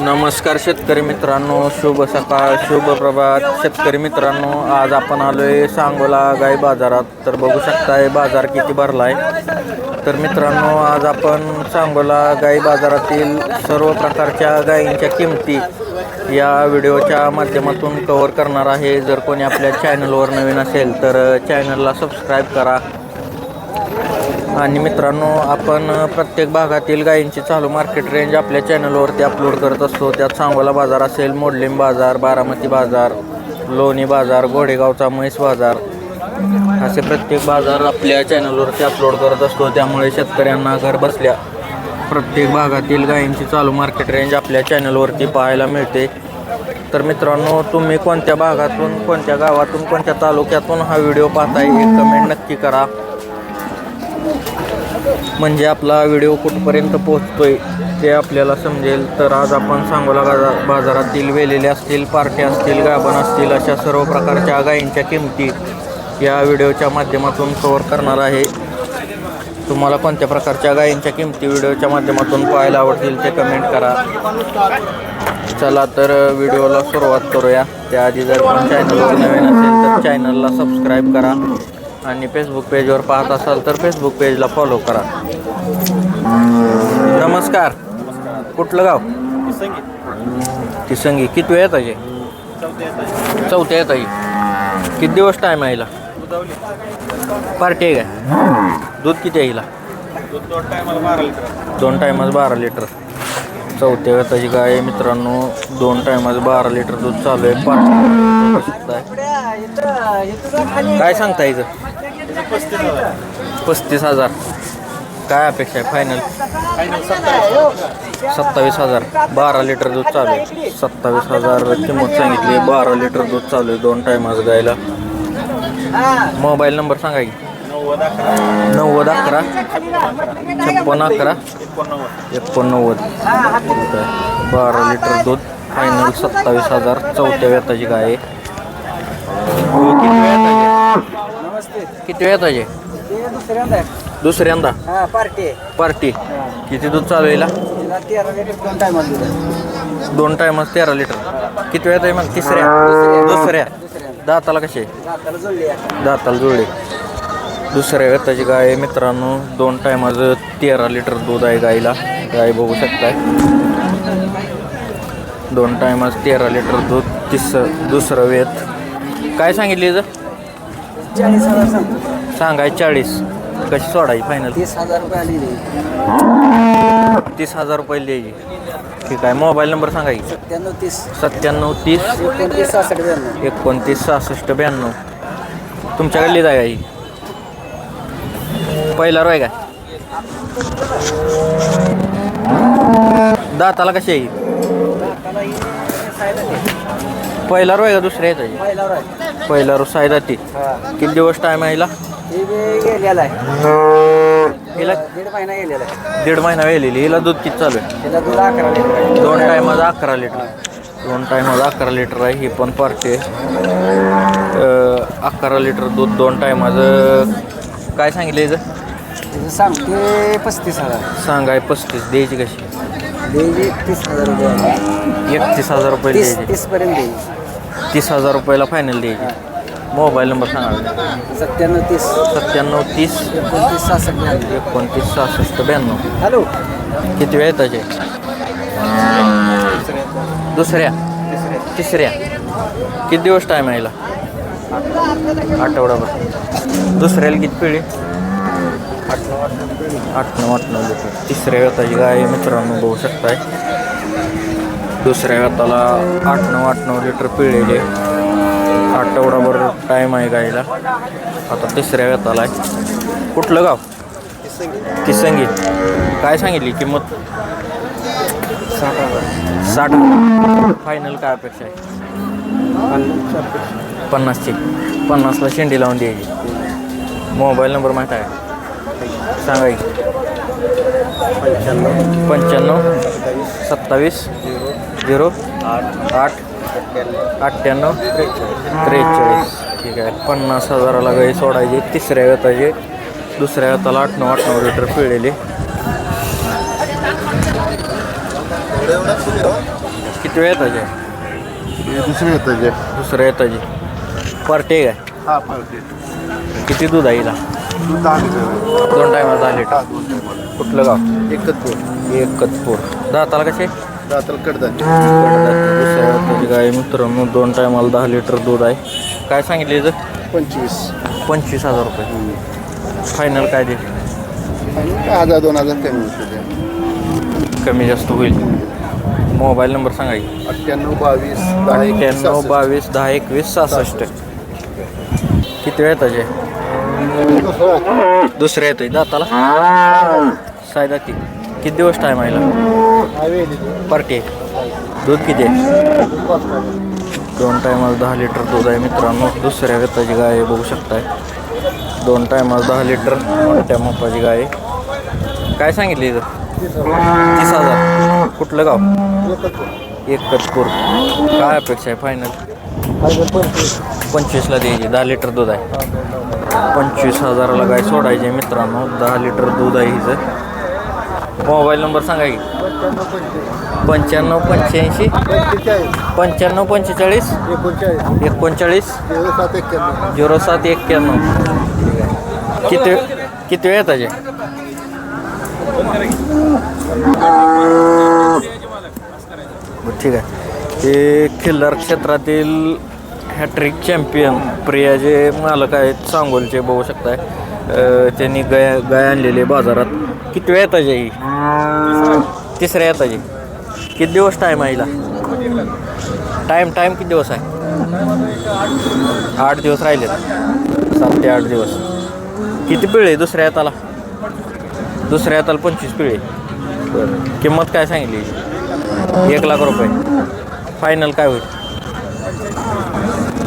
नमस्कार शेतकरी मित्रांनो शुभ सकाळ शुभ प्रभात. शेतकरी मित्रांनो आज आपण आलोय सांगोला गाई बाजारात. तर बघू शकताय बाजार किती भरलाय. तर मित्रांनो आज आपण सांगोला गाई बाजारातील सर्व प्रकारच्या गायींच्या किमती या व्हिडिओच्या माध्यमातून कव्हर करणार आहे. जर कोणी आपल्या चॅनलवर नवीन असेल तर चॅनलला सबस्क्राईब करा. आणि मित्रांनो आपण प्रत्येक भागातील गायींची चालू मार्केट रेंज आपल्या चॅनलवरती अपलोड करत असतो. त्यात सांगोला बाजार असेल मोडलिम बाजार बारामती बाजार लोणी बाजार घोडेगावचा म्हैस बाजार. असे प्रत्येक बाजार आपल्या चॅनलवरती अपलोड करत असतो. त्यामुळे शेतकऱ्यांना घर बसल्या प्रत्येक भागातील गायींची चालू मार्केट रेंज आपल्या चॅनलवरती पाहायला मिळते. तर मित्रांनो तुम्ही कोणत्या भागातून कोणत्या गावातून कोणत्या तालुक्यातून हा व्हिडिओ पाहताय एक कमेंट नक्की करा. म्हणजे आपला व्हिडिओ कुठपर्यंत पोहोचतोय ते आपल्याला समजेल. तर आज आपण सांगोला बाजार बाजारातील वेलेले असतील पार्ट्या असतील गाभण असतील अशा सर्व प्रकारच्या गायींच्या किमती या व्हिडिओच्या माध्यमातून कवर करणार आहे. तुम्हाला कोणत्या प्रकारच्या गायींच्या किमती व्हिडिओच्या माध्यमातून पाहायला आवडतील ते कमेंट करा. चला तर व्हिडिओला सुरुवात करूया. त्याआधी जर पण चॅनलवर नवीन असेल तर चॅनलला सबस्क्राईब करा. आणि फेसबुक पेजवर पाहत असाल तर फेसबुक पेजला फॉलो करा. नमस्कार. कुठलं गाव? तिसंगी किती वेळ येताचे चौथ्या आहे किती दिवस टाईम आहे पार्टी आहे काय? दूध किती आहे हिला? दोन टायमाच बारा लिटर चौथ्या वेताची गाय मित्रांनो? दोन टायमाच बारा लिटर दूध चालू आहे. पार्टी काय सांगता इथं पस्तीस हजार. काय अपेक्षा आहे? फायनल सत्तावीस हजार. बारा लिटर दूध चालू आहे. सत्तावीस हजार किंमत सांगितली बारा लिटर दूध चालू आहे. दोन टायमाच गायला. मोबाईल नंबर सांगा की. नव्वद अकरा. छप्पन अकरा. एकोणनव्वद. ठीक आहे. बारा लिटर दूध. फायनल सत्तावीस हजार. चौथ्या वेताची गाय आहे. किती वेळ आहे? ते दुसऱ्यांदा आहे. दुसऱ्यांदा? हा पार्टी आहे. पार्टी. किती दूध चालू? तिला तेरा लिटर दोन टायमात दिलं. दोन टायमच तेरा लिटर. किती वेळ आहे मग? तिसऱ्या? दुसऱ्या. दाताला कसे दाताला आहे. दाताला जुळले. दुसऱ्या वेताची गाय आहे मित्रांनो. दोन टायमाचं तेरा लिटर दूध आहे गाईला. गाय बघू शकताय. दोन टायमाचं तेरा लिटर दूध तिस दुसरं वेत. काय सांगितली हिचं? चाळीस हजार सांगतो. सांगाय चाळीस. कशी सोडायची फायनल तीस हजार रुपये आली. तीस हजार रुपये द्यायची ठीक आहे मोबाईल नंबर सांगा की. सत्त्याण्णव तीस. सत्त्याण्णव तीस. एकोणतीस सहासष्ट ब्याण्णव. एकोणतीस सहासष्ट ब्याण्णव. तुमच्या गल्लीत आहे का ही? पहिला रोय का? दाताला कशी आहे ही? पहिला रोय का दुसऱ्या येत आहे आहे. पहिला रो साय दाती हा. किती दिवस टाईम आहे हिला? ही गेलेला आहे. हिला दीड महिना गेलेला आहे. दीड महिना वेलेली हिला दूध किती चालू आहे? दूध अकरा लिटर आहे. दोन टायमाचं अकरा लिटर. दोन टायमाचं अकरा लिटर आहे. ही पण पार्टी आहे. अकरा लिटर दूध दोन टायमाचं काय सांगितलं याचं सांगते पस्तीस हजार. सांगाय पस्तीस. द्यायची कशी? द्यायची तीस हजार रुपये. आहे. एकतीस हजार रुपये द्यायची. तीसपर्यंत द्यायची. तीस हजार रुपयाला फायनल द्यायची. मोबाईल नंबर सांगा. सत्त्याण्णव तीस. सत्त्याण्णव तीस. एकोणतीस सहासष्ट. एकोणतीस सहासष्ट ब्याण्णव. हॅलो. किती वेळ त्याचे दुसऱ्या. तिसऱ्या. किती दिवस टाईम आहे आठवडाभर दुसऱ्याला किती पिढी? आठ नऊ आठ नऊ. लिटर तिसऱ्या व्यताची गाय मित्रांनो बघू शकताय. दुसऱ्या व्यताला आठ नऊ आठ नऊ लिटर पिळलेले आठवडाभर टाईम आहे गायला आता तिसऱ्या व्यताला आहे. कुठलं गाव? तिसंगी काय सांगितली किंमत? साठ हजार. साठ फायनल काय अपेक्षा आहे? पन्नासची पन्नासला शेंडी लावून द्यायची. मोबाईल नंबर माहीत आहे सांगा की. पंच्याण्णव. सत्तावीस. झिरो आठ. अठ्ठ्याण्णव. त्रेचाळीस. ठीक आहे. पन्नास हजाराला गाई सोडायची तिसऱ्या वेताचे दुसऱ्या वेताला आठ नऊ आठ नऊ लिटर पिळलेली. किती वेळ येताचे दुसरे येतं जे. दुसरं येताचे पार्टी हा काय किती दूध आहे हिला? दहा दोन टायमाला दहा लिटर. कुठलं गाव? एकच दोन एकच पोर दाताला कसे? दुसऱ्या त्याची गाय मित्रांनो दोन टायमाला दहा लिटर दूध आहे. काय सांगितले याचं? पंचवीस. पंचवीस हजार रुपये. फायनल काय दे? हजार दोन हजार कमी होते कमी जास्त होईल. मोबाईल नंबर सांगा की. अठ्ठ्याण्णव बावीस दहा अठ्ठ्याण्णव बावीस दहा एकवीस सहासष्ट. किती वेळ त्याचे दुसऱ्या येतोय दाताला. सायदा ती किती दिवस टाईम आहे पार्टी आहे दूध किती आहे? दोन टायमाला दहा लिटर दूध आहे मित्रांनो. दुसऱ्या व्यताची गाय आहे बघू शकताय. दोन टायमाला दहा लिटर मोठ्या मोपाची गाय. आहे काय सांगितली इथं? तीस हजार. कुठलं गाव? एकतपूर. काय अपेक्षा आहे? फायनल पंचवीसला द्यायची. दहा लिटर दूध आहे. पंचवीस हजाराला गाय सोडायची आहे मित्रांनो. दहा लिटर दूध आहे हिचं. मोबाईल नंबर सांगा की. पंच्याण्णव पंच्याऐंशी. पंच्याण्णव पंचेचाळीस. एकोणचाळीस. झिरो सात एक्क्याण्णव. किती किती वेळ बरं, ठीक आहे. हे खिल्लार क्षेत्रातील हॅट्रिक चॅम्पियन प्रिया जे मालक आहेत सांगोलचे बघू शकताय. त्यांनी गाय गाय आणलेली आहे बाजारात. किती वेळ येताचे ही तिसऱ्या येताचे किती दिवस टाईम आहे टाईम टाईम किती दिवस आहे? आठ दिवस राहिले सात ते आठ दिवस. किती पिळे दुसऱ्या हाताला? दुसऱ्या हाताला पंचवीस पिळे बरं. किंमत काय सांगितली? एक लाख रुपये. फायनल काय होईल?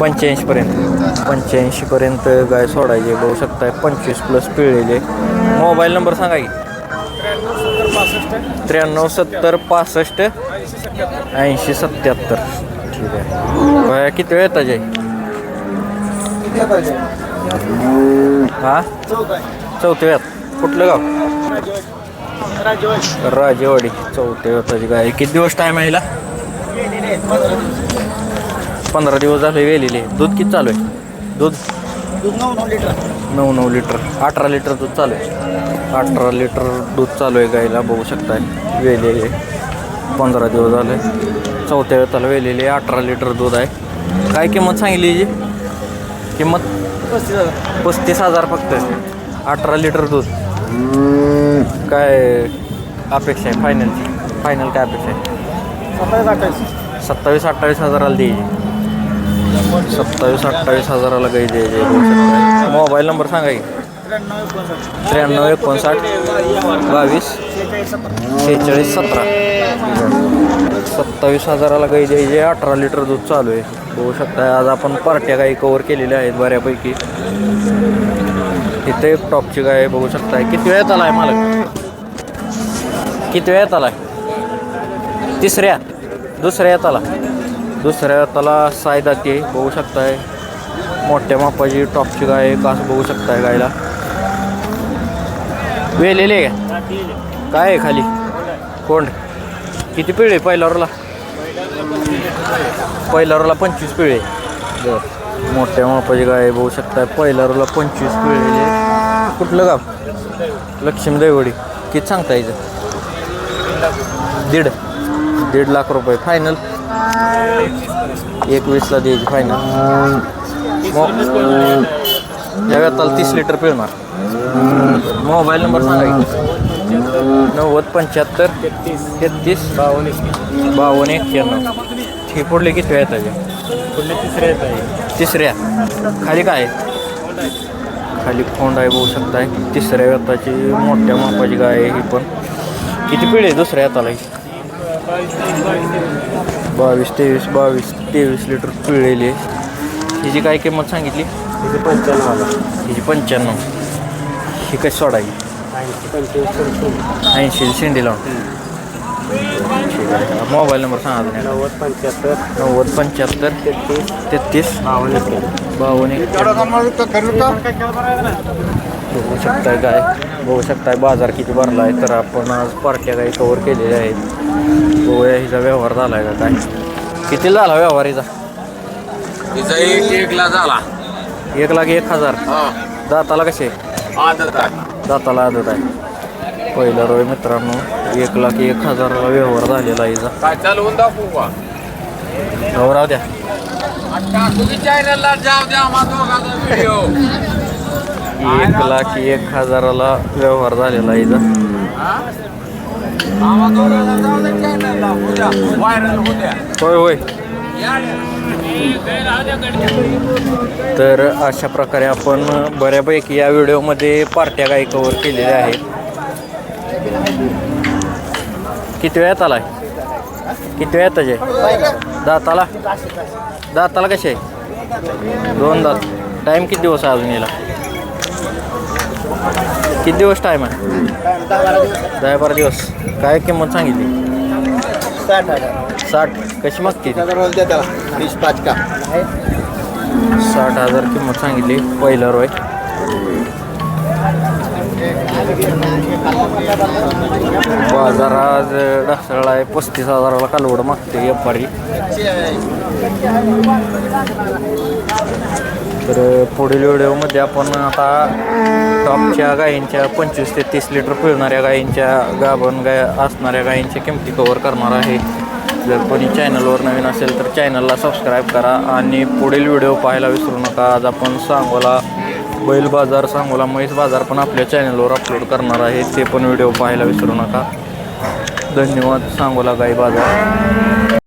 पंच्याऐंशीपर्यंत पंच्याऐंशीपर्यंत गाय सोडायची बघू शकताय. पंचवीस प्लस पिळलेले मोबाईल नंबर सांगा की. त्र्याण्णव सत्तर पासष्ट ऐंशी सत्याहत्तर. ठीक आहे. बाया किती वेळ येतात जाई हा? चौथ्या वेळात. कुठलं गाव? राजेवाडी. चौथ्या वेळाची गाय किती दिवस टाईम आहे पंधरा दिवस झाले वेलेले दूध किती चालू आहे? दूध? नऊ नऊ लिटर. अठरा लिटर दूध चालू आहे. अठरा लिटर दूध चालू आहे गायला बघू शकताय. वेलेले पंधरा दिवस झाले. चौथ्या वेताला वेलेले अठरा लिटर दूध आहे. काय किंमत सांगितली याची किंमत? पस्तीस हजार फक्त. अठरा लिटर दूध. काय अपेक्षा आहे फायनलची फायनल काय अपेक्षा आहे? सत्तावीस अठ्ठावीस. हजाराला द्यायची सत्तावीस अठ्ठावीस हजाराला काही द्यायचे मोबाईल नंबर सांगा की. त्र्याण्णव एकोणसाठ बावीस शेहेचाळीस सतरा. सत्तावीस हजाराला गाई द्यायचे अठरा लिटर दूध चालू आहे. बघू शकता आज आपण पार्ट्या गाई कवर केलेल्या आहेत बऱ्यापैकी. इथे एक टॉपची गाय बघू शकताय. किती वेळात आलाय मला किती वेळात आहे तिसऱ्या. दुसऱ्या येताला दुसऱ्या येताला साय दाती बघू शकताय. मोठ्या मापाची टॉपची गाय कास बघू शकताय गायला. वेलेले आहे का? काय आहे खाली? कोंड. किती पिळे आहे रोला पहिल्या पंचवीस पिळे बर. मोठ्या मापाची गाय आहे, बघू शकताय. पहिल्या पंचवीस पिळे कुठलं गाव? लक्ष्मी दैवडी किती सांगता याचं दीड. दीड लाख रुपये. फायनल एकवीसला द्यायची फायनल या वेळाला तीस लिटर पिळणार. मोबाईल नंबर सांगा. नव्वद पंच्याहत्तर तेहतीस बावन्न बावन्न एक्क्याण्णव. हे पुढले किती वेळ येतात तिसऱ्या. खाली काय आहे? खाली खोंड आहे बघू शकताय. तिसऱ्या व्यताची मोठ्या मापाची गाय आहे ही पण. किती पिढी आहे दुसऱ्या हाताला ही? बावीस तेवीस बावीस तेवीस लिटर पिळलेली आहे. हिची काय किंमत सांगितली? हिची पंच्याण्णव ही कशी सोडायची? ऐंशी शेंडी लावून. ठीक आहे मोबाईल नंबर सांगा तुम्ही नव्वद पंच्याहत्तर. नव्वद पंच्याहत्तर. तेहतीस. तेहतीस. बावन्न बावन्न एक बघू शकताय काय? बघू शकताय बाजार किती भरला आहे तर आपण आज पार्ट्या काही कवर केलेल्या आहेत. बघूया हिचा व्यवहार झालाय का काय? किती झाला व्यवहार हिचा? तिचा एक एकला झाला. एक लाख एक हजार. हा. दाताला कसे? आदत आहे. दाताला आदत आहे. पहिला रोय मित्रांनो एक लाख एक हजाराला व्यवहार झालेला आहे हिचा काय चालवून दाखवू का? हो राहू द्या. चॅनलला जाऊ द्या आम्हा दोघांचा व्हिडिओ एक लाख एक हजाराला व्यवहार झालेला आहे हिचा आम्हा दोघांना जाऊ द्या चॅनलला उद्या व्हायरल होत्या होय होय. तर अशा प्रकारे आपण बऱ्यापैकी या व्हिडिओमध्ये पार्ट्या काही कवर केलेल्या आहेत. किती वेळात आला किती वेळात आहे? दाताला? दाताला कसे आहे? दोन दात. टाईम किती दिवस आहे अजून याला किती दिवस टाईम आहे? दहा बारा दिवस. काय किंमत सांगितली? साठ हजार. साठ. कशी मागते ती? द्या त्याला. वीस पाच का. साठ हजार किंमत सांगितली. पहिलं रोय बाजार आज ढासळला आहे. पस्तीस हजाराला कालवड मागते व्यापारी. तर पुढील व्हिडिओमध्ये आपण आता टॉपच्या गायींच्या पंचवीस ते तीस लिटर पिळणाऱ्या गायींच्या गाभण गाय असणाऱ्या गायींच्या किमती कव्हर करणार आहे. जर कोणी चॅनलवर नवीन असेल तर चॅनलला सबस्क्राईब करा. आणि पुढील व्हिडिओ पाहायला विसरू नका. आज आपण सांगोला बैल बाजार सांगोला म्हैस बाजार पण आपल्या चॅनलवर अपलोड करणार आहे. ते पण व्हिडिओ पाहायला विसरू नका. धन्यवाद सांगोला गाई बाजार.